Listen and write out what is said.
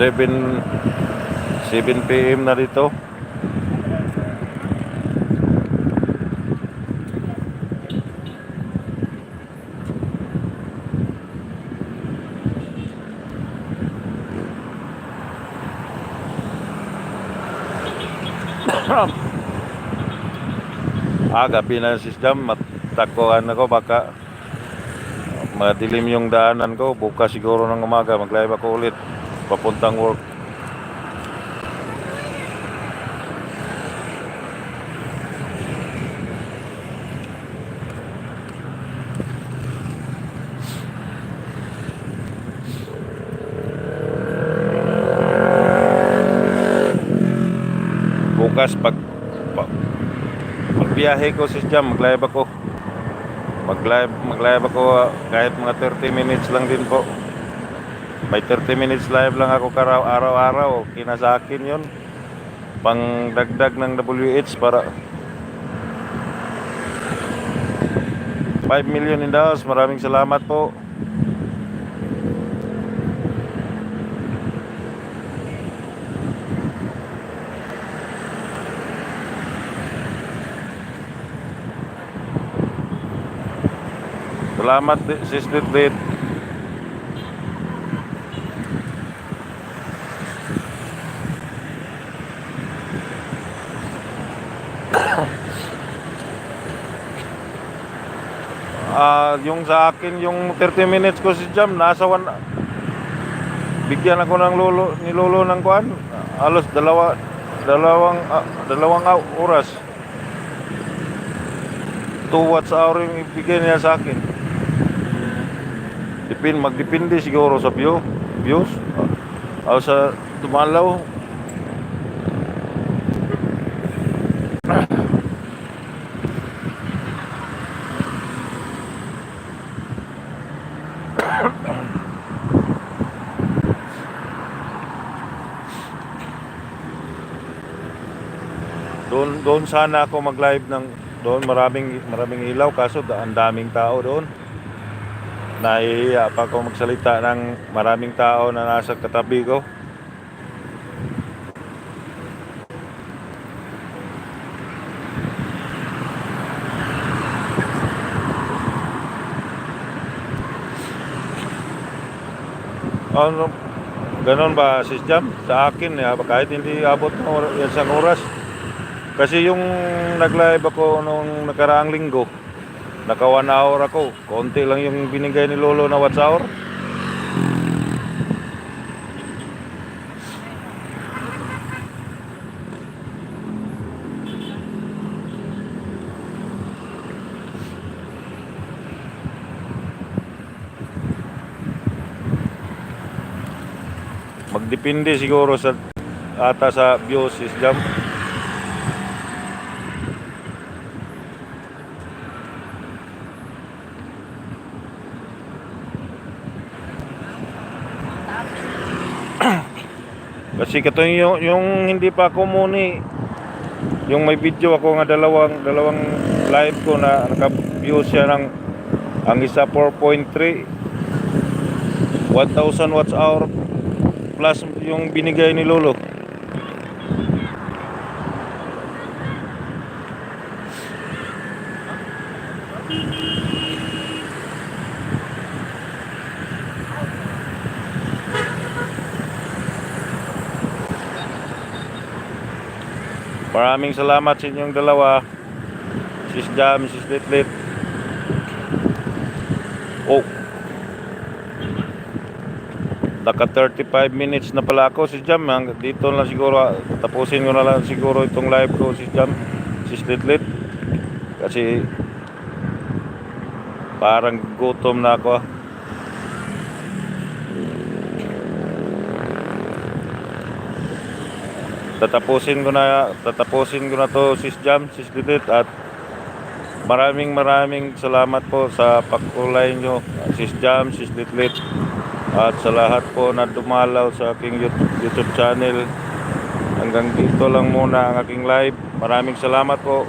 7 7 PM na dito. ah, gabi na Jam, matakuan ako baka madilim yung daanan ko. Bukas siguro ng umaga, mag-live ako ulit papuntang work. Bukas pag, pag pagbiyahe ko si Jam, mag-live ako. Mag-live, mag-live ako ah, kahit mga 30 minutes lang din po. May 30 minutes live lang ako karaw araw-araw. Kina sa akin yun. Pang dagdag ng WH para 5 million in the house. Maraming salamat po. Salamat, di- Sis Ah, yung sa akin, yung 30 minutes ko si Jam, nasa one, bigyan ako ng lolo, ni lolo ng kuan, alos dalawa, dalawang, ah, dalawang ah, oras. 2 watts hour yung ibigay niya sa akin. Dipin, magdepende siguro sa view, views, o sa dumalaw. Doon doon sana ako mag-live ng doon maraming maraming ilaw kaso ang daming tao doon. Nahihiya pa ako magsalita ng maraming tao na nasa katabi ko. Ano, ganon ba sis Jam? Sa akin, eh, kahit hindi abot ng isang oras. Kasi yung nag-live ako nung nakaraang linggo, naka one hour ako. Konti lang yung binigay ni Lolo na watch hour. Magdepende siguro sa ata sa views is jam. Kasi kato yung, yung hindi pa ako muni. Yung may video ako nga dalawang dalawang live ko na naka-view siya ng ang isa 4.3 1000 watts hour plus yung binigay ni Lolo. Maraming salamat sa inyong dalawa. Sis Jam, Sis Litlit. Oh. Naka 35 minutes na pala ako, Sis Jam. Dito na siguro, tapusin ko na lang siguro itong live ko, Sis Jam, Sis Litlit. Kasi parang gutom na ako. ah. tatapusin ko na tatapusin ko na to sis Jam, sis Didit at maraming maraming salamat po sa pagkulay nyo sis Jam, sis Didit at sa lahat po na dumalaw sa aking YouTube, YouTube channel. Hanggang dito lang muna ang aking live. Maraming salamat po